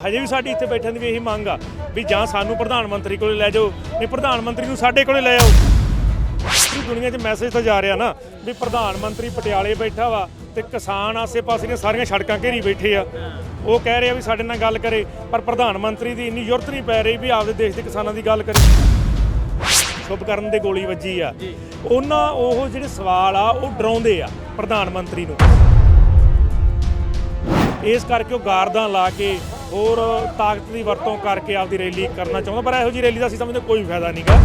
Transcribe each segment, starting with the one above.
ਹਜੇ ਵੀ ਸਾਡੀ ਇੱਥੇ ਬੈਠਣ ਦੀ ਵੀ ਇਹੀ ਮੰਗ ਆ ਵੀ ਜਾਂ ਸਾਨੂੰ ਪ੍ਰਧਾਨ ਮੰਤਰੀ ਕੋਲੇ ਲੈ ਜਾਓ ਨਹੀਂ ਪ੍ਰਧਾਨ ਮੰਤਰੀ ਨੂੰ ਸਾਡੇ ਕੋਲੇ ਲੈ ਆਓ। ਪੂਰੀ ਦੁਨੀਆ 'ਚ ਮੈਸੇਜ ਤਾਂ ਜਾ ਰਿਹਾ ਨਾ ਵੀ ਪ੍ਰਧਾਨ ਮੰਤਰੀ ਪਟਿਆਲੇ ਬੈਠਾ ਵਾ ਤੇ ਕਿਸਾਨ ਆਸੇ-ਪਾਸੇ ਦੀਆਂ ਸਾਰੀਆਂ ਸੜਕਾਂ ਘੇਰੀ ਬੈਠੇ ਆ। ਉਹ ਕਹਿ ਰਹੇ ਆ ਵੀ ਸਾਡੇ ਨਾਲ ਗੱਲ ਕਰੇ ਪਰ ਪ੍ਰਧਾਨ ਮੰਤਰੀ ਦੀ ਇੰਨੀ ਜ਼ਰੂਰਤ ਨਹੀਂ ਪੈ ਰਹੀ ਵੀ ਆਪਦੇ ਦੇਸ਼ ਦੇ ਕਿਸਾਨਾਂ ਦੀ ਗੱਲ ਕਰੇ। ਸ਼ੁਭ ਕਰਨ ਦੇ ਗੋਲੀ ਵੱਜੀ ਆ। ਉਹਨਾਂ ਉਹ ਜਿਹੜੇ ਸਵਾਲ ਆ ਉਹ ਡਰਾਉਂਦੇ ਆ ਪ੍ਰਧਾਨ ਮੰਤਰੀ ਨੂੰ। ਇਸ ਕਰਕੇ ਉਹ ਗਾਰਦਾਂ ਲਾ ਕੇ ਹੋਰ ਤਾਕਤ ਦੀ ਵਰਤੋਂ ਕਰਕੇ ਆਪਦੀ ਰੈਲੀ ਕਰਨਾ ਚਾਹੁੰਦਾ, ਪਰ ਇਹੋ ਜੀ ਰੈਲੀ ਦਾ ਅਸੀਂ ਸਮਝਦੇ ਕੋਈ ਫਾਇਦਾ ਨਹੀਂਗਾ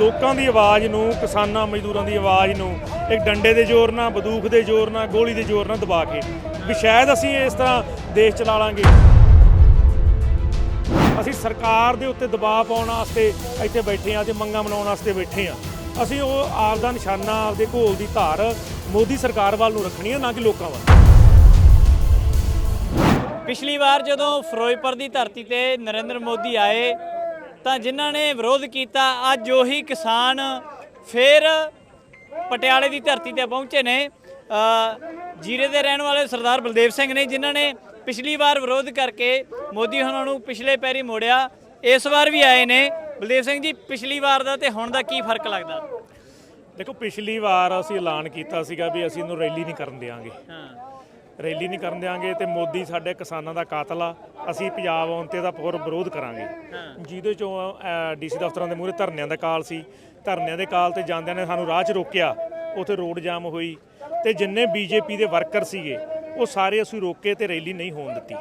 ਲੋਕਾਂ ਦੀ ਆਵਾਜ਼ ਨੂੰ, ਕਿਸਾਨਾਂ, ਮਜ਼ਦੂਰਾਂ ਦੀ ਆਵਾਜ਼ ਨੂੰ, ਇੱਕ ਡੰਡੇ ਦੇ ਜ਼ੋਰ ਨਾਲ, ਬੰਦੂਕ ਦੇ ਜ਼ੋਰ ਨਾਲ, ਗੋਲੀ ਦੇ ਜ਼ੋਰ ਨਾਲ ਦਬਾ ਕੇ, ਵੀ ਸ਼ਾਇਦ ਅਸੀਂ ਇਸ ਤਰ੍ਹਾਂ ਦੇਸ਼ ਚਲਾ ਲਾਂਗੇ। ਅਸੀਂ ਸਰਕਾਰ ਦੇ ਉੱਤੇ ਦਬਾਅ ਪਾਉਣ ਵਾਸਤੇ ਇੱਥੇ ਬੈਠੇ ਆ ਤੇ ਮੰਗਾਂ ਮਨਾਉਣ ਵਾਸਤੇ ਬੈਠੇ ਆ ਅਸੀਂ ਉਹ ਆਪ ਦਾ ਨਿਸ਼ਾਨਾ, ਆਪਦੇ ਘੋਲ ਦੀ ਧਾਰ ਮੋਦੀ ਸਰਕਾਰ ਵੱਲ ਨੂੰ ਰੱਖਣੀ ਆ ਨਾ ਕਿ ਲੋਕਾਂ ਵੱਲ। ਪਿਛਲੀ ਵਾਰ ਜਦੋਂ ਫਿਰੋਜ਼ਪੁਰ ਦੀ ਧਰਤੀ ਤੇ ਨਰਿੰਦਰ ਮੋਦੀ ਆਏ ਤਾਂ ਜਿਨ੍ਹਾਂ ਨੇ ਵਿਰੋਧ ਕੀਤਾ ਅੱਜ ਉਹੀ ਕਿਸਾਨ ਫੇਰ ਪਟਿਆਲੇ ਦੀ ਧਰਤੀ ਤੇ ਪਹੁੰਚੇ ਨੇ। ਜੀਰੇ ਦੇ ਰਹਿਣ ਵਾਲੇ ਸਰਦਾਰ ਬਲਦੇਵ ਸਿੰਘ ਨੇ ਜਿਨ੍ਹਾਂ ਨੇ ਪਿਛਲੀ ਵਾਰ ਵਿਰੋਧ ਕਰਕੇ ਮੋਦੀ ਉਹਨਾਂ ਨੂੰ ਪਿਛਲੇ ਪੈਰੀ ਮੋੜਿਆ ਇਸ ਵਾਰ ਵੀ ਆਏ ਨੇ। ਬਲਦੇਵ ਸਿੰਘ ਜੀ ਪਿਛਲੀ ਵਾਰ ਦਾ ਤੇ ਹੁਣ ਦਾ ਕੀ ਫ਼ਰਕ ਲੱਗਦਾ? ਦੇਖੋ ਪਿਛਲੀ ਵਾਰ ਅਸੀਂ ਐਲਾਨ ਕੀਤਾ ਸੀਗਾ ਵੀ ਅਸੀਂ ਇਹਨੂੰ ਰੈਲੀ ਨਹੀਂ ਕਰਨ ਦੇਵਾਂਗੇ ਹਾਂ। ਰੈਲੀ ਨਹੀਂ ਕਰਨ ਦੇਵਾਂਗੇ ਤੇ ਮੋਦੀ ਸਾਡੇ ਕਿਸਾਨਾਂ ਦਾ ਕਾਤਲ ਆ। ਅਸੀਂ ਪੰਜਾਬ ਆਉਣ ਤੇ ਦਾ ਪੂਰ ਵਿਰੋਧ ਕਰਾਂਗੇ। ਜਿਹਦੇ ਚੋਂ ਡੀਸੀ ਦਫ਼ਤਰਾਂ ਦੇ ਮੂਹਰੇ ਧਰਨਿਆਂ ਦਾ ਕਾਲ ਸੀ। ਧਰਨਿਆਂ ਦੇ ਕਾਲ ਤੇ ਜਾਂਦਿਆਂ ਨੇ ਸਾਨੂੰ ਰਾਹ 'ਚ ਰੋਕਿਆ। ਉੱਥੇ ਰੋਡ ਜਾਮ ਹੋਈ ਤੇ ਜਿੰਨੇ ਬੀਜੇਪੀ ਦੇ ਵਰਕਰ ਸੀਗੇ ਉਹ ਸਾਰੇ ਅਸੀਂ ਰੋਕੇ ਤੇ ਰੈਲੀ ਨਹੀਂ ਹੋਣ ਦਿੱਤੀ।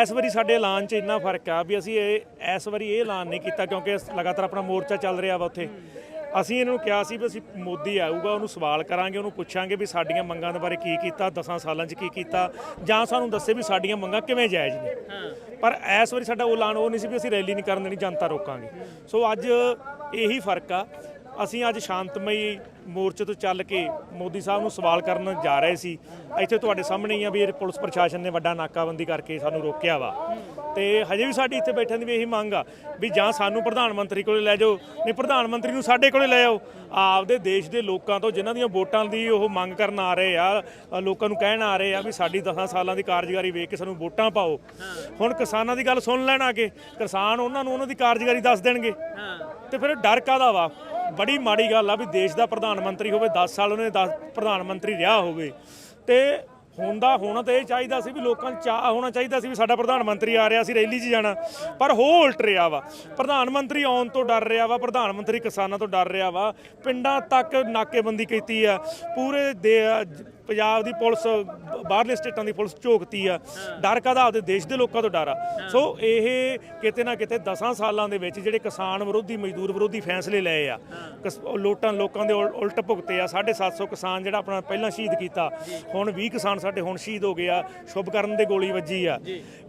ਇਸ ਵਾਰੀ ਸਾਡੇ ਐਲਾਨ 'ਚ ਇੰਨਾ ਫ਼ਰਕ ਆ ਵੀ ਅਸੀਂ ਇਹ ਇਸ ਵਾਰੀ ਇਹ ਐਲਾਨ ਨਹੀਂ ਕੀਤਾ ਕਿਉਂਕਿ ਲਗਾਤਾਰ ਆਪਣਾ ਮੋਰਚਾ ਚੱਲ ਰਿਹਾ ਵਾ ਉੱਥੇ। ਅਸੀਂ ਇਹਨਾਂ ਨੂੰ ਕਿਹਾ ਸੀ ਵੀ ਅਸੀਂ ਮੋਦੀ ਆਊਗਾ ਉਹਨੂੰ ਸਵਾਲ ਕਰਾਂਗੇ ਉਹਨੂੰ ਪੁੱਛਾਂਗੇ ਵੀ ਸਾਡੀਆਂ ਮੰਗਾਂ ਦੇ ਬਾਰੇ ਕੀ ਕੀਤਾ 10 ਸਾਲਾਂ 'ਚ ਕੀ ਕੀਤਾ ਜਾਂ ਸਾਨੂੰ ਦੱਸੇ ਵੀ ਸਾਡੀਆਂ ਮੰਗਾਂ ਕਿਵੇਂ ਜਾਇਜ਼ ਨੇ। ਪਰ ਇਸ ਵਾਰੀ ਸਾਡਾ ਉਹ ਐਲਾਨ ਉਹ ਨਹੀਂ ਸੀ ਵੀ ਅਸੀਂ ਰੈਲੀ ਨਹੀਂ ਕਰਨ ਦੇਣੀ ਜਨਤਾ ਰੋਕਾਂਗੇ। ਸੋ ਅੱਜ ਇਹੀ ਫ਼ਰਕ ਆ। ਅਸੀਂ ਅੱਜ ਸ਼ਾਂਤਮਈ ਮੋਰਚੇ ਤੋਂ ਚੱਲ ਕੇ ਮੋਦੀ ਸਾਹਿਬ ਨੂੰ ਸਵਾਲ ਕਰਨ ਜਾ ਰਹੇ ਸੀ। ਇੱਥੇ ਤੁਹਾਡੇ ਸਾਹਮਣੇ ਹੀ ਆ ਵੀ ਇਹ ਪੁਲਿਸ ਪ੍ਰਸ਼ਾਸਨ ਨੇ ਵੱਡਾ ਨਾਕਾਬੰਦੀ ਕਰਕੇ ਸਾਨੂੰ ਰੋਕਿਆ ਵਾ। ਤੇ ਹਜੇ ਵੀ ਸਾਡੀ ਇੱਥੇ ਬੈਠਣ ਦੀ ਵੀ ਇਹੀ ਮੰਗ ਆ ਵੀ ਜਾਂ ਸਾਨੂੰ ਪ੍ਰਧਾਨ ਮੰਤਰੀ ਕੋਲੇ ਲੈ ਜਾਓ, ਨਹੀਂ, ਪ੍ਰਧਾਨ ਮੰਤਰੀ ਨੂੰ ਸਾਡੇ ਕੋਲੇ ਲੈ ਆਓ। ਆਪਦੇ ਦੇਸ਼ ਦੇ ਲੋਕਾਂ ਤੋਂ ਜਿਨ੍ਹਾਂ ਦੀਆਂ ਵੋਟਾਂ ਦੀ ਉਹ ਮੰਗ ਕਰਨ ਆ ਰਹੇ ਆ ਲੋਕਾਂ ਨੂੰ ਕਹਿਣ ਆ ਰਹੇ ਆ ਵੀ ਸਾਡੀ 10 ਸਾਲਾਂ ਦੀ ਕਾਰਜਕਾਰੀ ਵੇਖ ਕੇ ਸਾਨੂੰ ਵੋਟਾਂ ਪਾਓ। ਹੁਣ ਕਿਸਾਨਾਂ ਦੀ ਗੱਲ ਸੁਣ ਲੈਣ ਆ ਕੇ, ਕਿਸਾਨ ਉਹਨਾਂ ਨੂੰ ਉਹਨਾਂ ਦੀ ਕਾਰਜਕਾਰੀ ਦੱਸ ਦੇਣਗੇ। ਤੇ ਫਿਰ ਡਰ ਕਾਦਾ ਵਾ? ਬੜੀ ਮਾੜੀ ਗੱਲ ਆ ਵੀ ਦੇਸ਼ ਦਾ ਪ੍ਰਧਾਨ ਮੰਤਰੀ ਹੋਵੇ 10 ਸਾਲ ਉਹਨੇ 10 ਪ੍ਰਧਾਨ ਮੰਤਰੀ ਰਿਹਾ ਹੋਵੇ। ਤੇ ਹੁੰਦਾ ਹੋਣਾ ਤਾਂ ਇਹ ਚਾਹੀਦਾ ਸੀ ਵੀ ਲੋਕਾਂ ਨੂੰ ਚਾਹ ਹੋਣਾ ਚਾਹੀਦਾ ਸੀ ਵੀ ਸਾਡਾ ਪ੍ਰਧਾਨ ਮੰਤਰੀ ਆ ਰਿਹਾ ਸੀ ਰੈਲੀ 'ਚ ਜਾਣਾ। ਪਰ ਹੋ ਉਲਟ ਰਿਹਾ ਵਾ। ਪ੍ਰਧਾਨ ਮੰਤਰੀ ਆਉਣ ਤੋਂ ਡਰ ਰਿਹਾ ਵਾ, ਪ੍ਰਧਾਨ ਮੰਤਰੀ ਕਿਸਾਨਾਂ ਤੋਂ ਡਰ ਰਿਹਾ ਵਾ। ਪਿੰਡਾਂ ਤੱਕ ਨਾਕੇਬੰਦੀ ਕੀਤੀ ਆ। ਪੂਰੇ ਦੇ ਪੰਜਾਬ ਦੀ ਪੁਲਿਸ ਬਾਹਰਲੇ ਸਟੇਟਾਂ ਦੀ ਪੁਲਿਸ ਝੋਕਤੀ ਆ। ਡਰ ਕਾਹਦਾ? ਆਪਦੇ ਦੇਸ਼ ਦੇ ਲੋਕਾਂ ਤੋਂ ਡਰ ਆ। ਸੋ ਇਹ ਕਿਤੇ ਨਾ ਕਿਤੇ 10 ਸਾਲਾਂ ਦੇ ਵਿੱਚ ਜਿਹੜੇ ਕਿਸਾਨ ਵਿਰੋਧੀ ਮਜ਼ਦੂਰ ਵਿਰੋਧੀ ਫੈਸਲੇ ਲਏ ਆ। ਲੋਟਾਂ ਲੋਕਾਂ ਦੇ ਉਲ- ਉਲਟ ਭੁਗਤੇ ਆ। 750 ਕਿਸਾਨ ਜਿਹੜਾ ਆਪਣਾ ਪਹਿਲਾਂ ਸ਼ਹੀਦ ਕੀਤਾ। ਹੁਣ 20 ਕਿਸਾਨ ਸਾਡੇ ਹੁਣ ਸ਼ਹੀਦ ਹੋ ਗਏ ਆ। ਸ਼ੁਭ ਕਰਨ ਦੇ ਗੋਲੀ ਵੱਜੀ ਆ।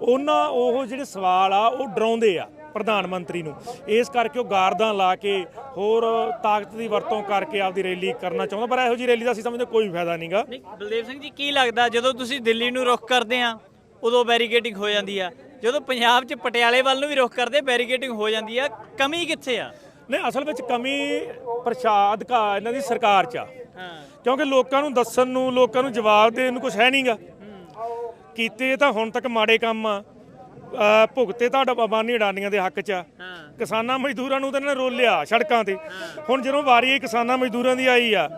ਉਹਨਾਂ ਉਹ ਜਿਹੜੇ ਸਵਾਲ ਆ ਉਹ ਡਰਾਉਂਦੇ ਆ। ਪ੍ਰਧਾਨ ਮੰਤਰੀ ਨੂੰ। ਇਸ ਕਰਕੇ ਉਹ ਗਾਰਦਾਂ ਲਾ ਕੇ ਹੋਰ ਤਾਕਤ ਦੀ ਵਰਤੋਂ ਕਰਕੇ ਆਪਦੀ ਰੈਲੀ ਕਰਨਾ ਚਾਹੁੰਦਾ ਪਰ ਇਹੋ ਜੀ ਰੈਲੀ ਦਾ ਅਸੀਂ ਸਮਝਦੇ ਕੋਈ ਫਾਇਦਾ ਨਹੀਂਗਾ ਨਹੀਂ ਬਲਦੇਵ ਸਿੰਘ ਜੀ ਕੀ ਲੱਗਦਾ ਜਦੋਂ ਤੁਸੀਂ ਦਿੱਲੀ ਨੂੰ ਰੁਖ ਕਰਦੇ ਆ ਉਦੋਂ ਬੈਰੀਕੇਡਿੰਗ ਹੋ ਜਾਂਦੀ ਆ? ਜਦੋਂ ਪੰਜਾਬ 'ਚ ਪਟਿਆਲੇ ਵੱਲ ਨੂੰ ਵੀ ਰੁਖ ਕਰਦੇ ਬੈਰੀਕੇਡਿੰਗ ਹੋ ਜਾਂਦੀ ਆ ਕਮੀ ਕਿੱਥੇ ਆ? ਨਹੀਂ ਅਸਲ ਵਿੱਚ ਕਮੀ ਪ੍ਰਸ਼ਾਦ ਕਾ ਇਹਨਾਂ ਦੀ ਸਰਕਾਰ 'ਚ ਆ। ਕਿਉਂਕਿ ਲੋਕਾਂ ਨੂੰ ਦੱਸਣ ਨੂੰ ਲੋਕਾਂ ਨੂੰ ਜਵਾਬ ਦੇਣ ਨੂੰ ਕੁਝ ਹੈ ਨਹੀਂਗਾ ਕੀਤੇ ਤਾਂ ਹੁਣ ਤੱਕ ਮਾੜੇ ਕੰਮ ਆ। ਅਹ ਭੁਗਤੇ ਤਾਂ ਅਬਾਨੀ ਅਡਾਨੀਆਂ ਦੇ ਹੱਕ 'ਚ। ਆ ਹਾਂ। ਕਿਸਾਨਾਂ ਮਜ਼ਦੂਰਾਂ ਨੂੰ ਤਾਂ ਇਹਨਾਂ ਨੇ ਰੋਲਿਆ ਸੜਕਾਂ ਤੇ। ਹੁਣ ਜਦੋਂ ਵਾਰੀ ਇਹ ਕਿਸਾਨਾਂ ਮਜ਼ਦੂਰਾਂ ਦੀ ਆਈ ਆ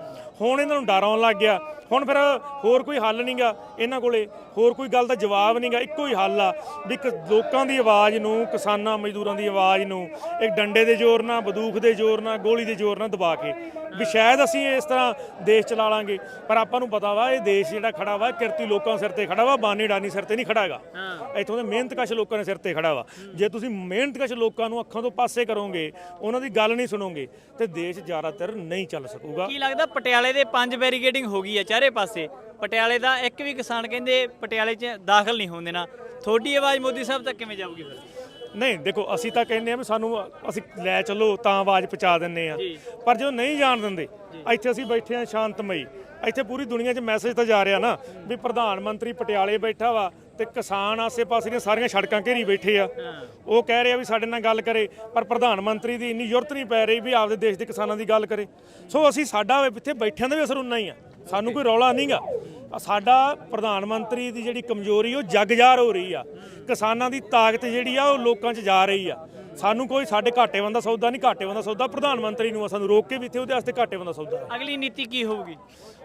ਹੁਣ ਇਹਨਾਂ ਨੂੰ ਡਰ ਆਉਣ ਲੱਗ ਗਿਆ। ਹੁਣ ਫਿਰ ਹੋਰ ਕੋਈ ਹੱਲ ਨਹੀਂਗਾ ਇਹਨਾਂ ਕੋਲੇ। ਹੋਰ ਕੋਈ ਗੱਲ ਦਾ ਜਵਾਬ ਨਹੀਂਗਾ ਇੱਕੋ ਹੀ ਹੱਲ ਆ ਵੀ ਲੋਕਾਂ ਦੀ ਆਵਾਜ਼ ਨੂੰ ਕਿਸਾਨਾਂ ਮਜ਼ਦੂਰਾਂ ਦੀ ਆਵਾਜ਼ ਨੂੰ ਇੱਕ ਡੰਡੇ ਦੇ ਜ਼ੋਰ ਨਾਲ ਬੰਦੂਕ ਦੇ ਜ਼ੋਰ ਨਾਲ ਗੋਲੀ ਦੇ ਜ਼ੋਰ ਨਾਲ ਦਬਾ ਕੇ। ਵੀ ਸ਼ਾਇਦ ਅਸੀਂ ਇਸ ਤਰ੍ਹਾਂ ਦੇਸ਼ ਚਲਾ ਲਾਂਗੇ ਪਰ ਆਪਾਂ ਨੂੰ ਪਤਾ ਵਾ ਇਹ ਦੇਸ਼ ਜਿਹੜਾ ਖੜਾ ਵਾ ਕਿਰਤੀ ਲੋਕਾਂ ਸਿਰ ਤੇ ਖੜਾ ਵਾ ਬਾਨੀ ਡਾਨੀ ਸਿਰ ਤੇ ਨਹੀਂ ਖੜਾ ਹੈਗਾ। ਇੱਥੋਂ ਦੇ ਮਿਹਨਤਕਸ਼ ਲੋਕਾਂ ਦੇ ਸਿਰ ਤੇ ਖੜਾ ਵਾ। ਜੇ ਤੁਸੀਂ ਮਿਹਨਤਕਸ਼ ਲੋਕਾਂ ਨੂੰ ਅੱਖਾਂ ਤੋਂ ਪਾਸੇ ਕਰੋਗੇ ਉਹਨਾਂ ਦੀ ਗੱਲ ਨਹੀਂ ਸੁਣੋਗੇ ਤੇ ਦੇਸ਼ ਜ਼ਿਆਦਾਤਰ ਨਹੀਂ ਚੱਲ ਸਕੂਗਾ। ਕੀ ਲੱਗਦਾ ਪਟਿਆਲੇ ਦੇ ਪੰਜ ਬੈਰੀਕੇਡਿੰਗ ਹੋ ਗਈ ਆ ਚਾਰੇ ਪਾਸੇ। ਪਟਿਆਲੇ ਦਾ ਇੱਕ ਵੀ ਕਿਸਾਨ ਕਹਿੰਦੇ ਪਟਿਆਲੇ 'ਚ ਦਾਖਲ ਨਹੀਂ ਹੋਣ ਦੇਣਾ। ਤੁਹਾਡੀ ਆਵਾਜ਼ ਮੋਦੀ ਸਾਹਿਬ ਤੱਕ ਕਿਵੇਂ ਜਾਊਗੀ ਫਿਰ? ਨਹੀਂ ਦੇਖੋ ਅਸੀਂ ਤਾਂ ਕਹਿੰਦੇ ਆ ਵੀ ਸਾਨੂੰ ਅਸੀਂ ਲੈ ਚੱਲੋ ਤਾਂ ਆਵਾਜ਼ ਪਹੁੰਚਾ ਦਿੰਨੇ ਆ ਪਰ ਜਦੋਂ ਨਹੀਂ ਜਾਣ ਦਿੰਦੇ ਇੱਥੇ ਅਸੀਂ ਬੈਠੇ ਆ ਸ਼ਾਂਤਮਈ। ਇੱਥੇ ਪੂਰੀ ਦੁਨੀਆ 'ਚ ਮੈਸੇਜ ਤਾਂ ਜਾ ਰਿਹਾ ਨਾ ਵੀ ਪ੍ਰਧਾਨ ਮੰਤਰੀ ਪਟਿਆਲੇ ਬੈਠਾ ਵਾ ਤੇ ਕਿਸਾਨ ਆਸੇ-ਪਾਸੇ ਦੀਆਂ ਸਾਰੀਆਂ ਸੜਕਾਂ ਘੇਰੀ ਬੈਠੇ ਆ। ਉਹ ਕਹਿ ਰਹੇ ਆ ਵੀ ਸਾਡੇ ਨਾਲ ਗੱਲ ਕਰੇ, ਪਰ ਪ੍ਰਧਾਨ ਮੰਤਰੀ ਦੀ ਇੰਨੀ ਜ਼ਰੂਰਤ ਨਹੀਂ ਪੈ ਰਹੀ ਵੀ ਆਪਦੇ ਦੇਸ਼ ਦੇ ਕਿਸਾਨਾਂ ਦੀ ਗੱਲ ਕਰੇ। ਸੋ ਅਸੀਂ ਸਾਡਾ ਇੱਥੇ ਬੈਠਿਆਂ ਦਾ ਵੀ ਅਸਰ ਉਨਾ ਹੀ ਆ। ਸਾਨੂੰ ਕੋਈ ਰੌਲਾ ਨਹੀਂਗਾ ਸਾਡਾ ਪ੍ਰਧਾਨ ਮੰਤਰੀ ਦੀ ਜਿਹੜੀ ਕਮਜ਼ੋਰੀ, ਉਹ ਜਗਜਾਰ ਹੋ ਰਹੀ ਆ। ਕਿਸਾਨਾਂ ਦੀ ਤਾਕਤ ਜਿਹੜੀ ਆ, ਉਹ ਲੋਕਾਂ 'ਚ ਜਾ ਰਹੀ ਆ। ਸਾਨੂੰ ਕੋਈ ਸਾਡੇ ਘਾਟੇ ਬੰਦਾ ਸੌਦਾ ਨਹੀਂ ਘਾਟੇ ਬੰਦਾ ਸੌਦਾ ਪ੍ਰਧਾਨ ਮੰਤਰੀ ਨੂੰ ਆ, ਸਾਨੂੰ ਰੋਕ ਕੇ ਵੀ ਇੱਥੇ ਉਹਦੇ ਵਾਸਤੇ ਘਾਟੇ ਬੰਦਾ ਸੌਦਾ ਅਗਲੀ ਨੀਤੀ ਕੀ ਹੋਊਗੀ?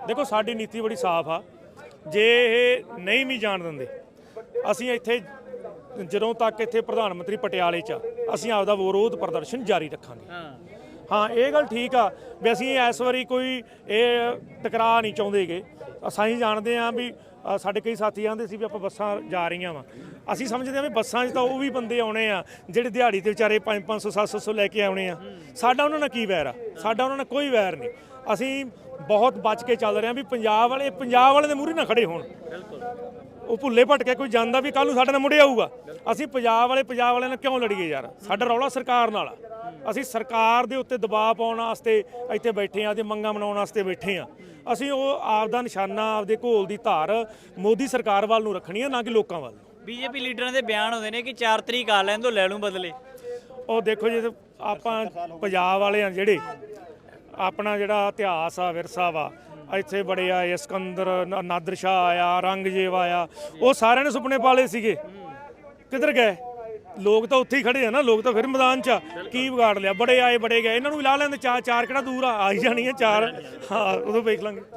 ਦੇਖੋ ਸਾਡੀ ਨੀਤੀ ਬੜੀ ਸਾਫ਼ ਆ। ਜੇ ਇਹ ਨਹੀਂ ਵੀ ਜਾਣ ਦਿੰਦੇ ਅਸੀਂ ਇੱਥੇ ਜਦੋਂ ਤੱਕ ਇੱਥੇ ਪ੍ਰਧਾਨ ਮੰਤਰੀ ਪਟਿਆਲੇ 'ਚ ਆ, ਅਸੀਂ ਆਪਦਾ ਵਿਰੋਧ ਪ੍ਰਦਰਸ਼ਨ ਜਾਰੀ ਰੱਖਾਂਗੇ। ਹਾਂ। ਹਾਂ ਇਹ ਗੱਲ ਠੀਕ ਆ ਵੀ ਅਸੀਂ ਇਸ ਵਾਰੀ ਕੋਈ ਇਹ ਟਕਰਾਅ ਨਹੀਂ ਚਾਹੁੰਦੇਗੇ। ਅਸੀਂ ਜਾਣਦੇ ਆ ਵੀ ਸਾਡੇ ਕਈ ਸਾਥੀ ਆਂਦੇ ਸੀ ਵੀ ਆਪਾਂ ਬੱਸਾਂ ਜਾ ਰਹੀਆਂ ਵਾ। ਅਸੀਂ ਸਮਝਦੇ ਆ ਵੀ ਬੱਸਾਂ 'ਚ ਤਾਂ ਉਹ ਵੀ ਬੰਦੇ ਆਉਣੇ ਆ, ਜਿਹੜੇ ਦਿਹਾੜੀ ਤੇ ਵਿਚਾਰੇ 5 500 700 ਲੈ ਕੇ ਆਉਣੇ ਆ। ਸਾਡਾ ਉਹਨਾਂ ਨਾਲ ਕੀ ਵੈਰ ਆ? ਸਾਡਾ ਉਹਨਾਂ ਨਾਲ ਕੋਈ ਵੈਰ ਨਹੀਂ। ਅਸੀਂ ਬਹੁਤ ਬਚ ਕੇ ਚੱਲ ਰਹੇ ਆ ਵੀ ਪੰਜਾਬ ਵਾਲੇ ਪੰਜਾਬ ਵਾਲੇ ਦੇ ਮੂਹਰੇ ਨਾ ਖੜੇ ਹੋਣ। ਬਿਲਕੁਲ ਉਹ ਭੁੱਲੇ ਭਟਕੇ ਕੋਈ ਜਾਂਦਾ ਵੀ ਕੱਲ ਨੂੰ ਸਾਡੇ ਨਾਲ ਮੁੜੇ ਆਊਗਾ। ਅਸੀਂ ਪੰਜਾਬ ਵਾਲੇ ਪੰਜਾਬ ਵਾਲਿਆਂ ਨਾਲ ਕਿਉਂ ਲੜੀਏ ਯਾਰ? ਸਾਡਾ ਰੌਲਾ ਸਰਕਾਰ ਨਾਲ ਆ। ਅਸੀਂ ਸਰਕਾਰ ਦੇ ਉੱਤੇ ਦਬਾਅ ਪਾਉਣ ਵਾਸਤੇ ਇੱਥੇ ਬੈਠੇ ਆ ਤੇ ਮੰਗਾਂ ਮਨਾਉਣ ਵਾਸਤੇ ਬੈਠੇ ਆ। ਅਸੀਂ ਉਹ ਆਪਦਾ ਨਿਸ਼ਾਨਾ ਆਪਦੇ ਘੋਲ ਦੀ ਧਾਰ ਮੋਦੀ ਸਰਕਾਰ ਵੱਲ ਨੂੰ ਰੱਖਣੀ ਆ ਨਾ ਕਿ ਲੋਕਾਂ ਵੱਲ ਬੀਜੇਪੀ ਲੀਡਰਾਂ ਦੇ ਬਿਆਨ ਹੁੰਦੇ ਨੇ ਕਿ 4 ਤਰੀਕ ਆ ਲੈਣ ਤੋਂ ਲੈ ਲੂੰ ਬਦਲੇ। ਉਹ ਦੇਖੋ ਜੀ ਆਪਾਂ ਪੰਜਾਬ ਵਾਲੇ ਆ ਜਿਹੜੇ ਆਪਣਾ ਜਿਹੜਾ ਇਤਿਹਾਸ ਆ ਵਿਰਸਾ ਵਾ ਇੱਥੇ ਬੜੇ ਆਏ ਇਸਕੰਦਰ ਨ- ਨਾਦਰ ਸ਼ਾਹ ਆਇਆ, ਰੰਗਜੇਬ ਆਇਆ, ਉਹ ਸਾਰਿਆਂ ਨੇ ਸੁਪਨੇ ਪਾਲੇ ਸੀਗੇ। ਕਿੱਧਰ ਗਏ? ਲੋਕ ਤਾਂ ਉੱਥੇ ਹੀ ਖੜੇ ਆ ਨਾ, ਲੋਕ ਤਾਂ ਫਿਰ ਮੈਦਾਨ 'ਚ ਆ। ਕੀ ਵਿਗਾੜ ਲਿਆ? ਬੜੇ ਆਏ ਬੜੇ ਗਏ। ਇਹਨਾਂ ਨੂੰ ਵੀ ਲਾ ਲੈਂਦੇ, ਚਾਰ ਚਾਰ ਕਿਹੜਾ ਦੂਰ ਆ? ਆ ਹੀ ਜਾਣੀ ਹੈ ਚਾਰ। ਹਾਂ, ਉਦੋਂ ਵੇਖ ਲਾਂਗੇ।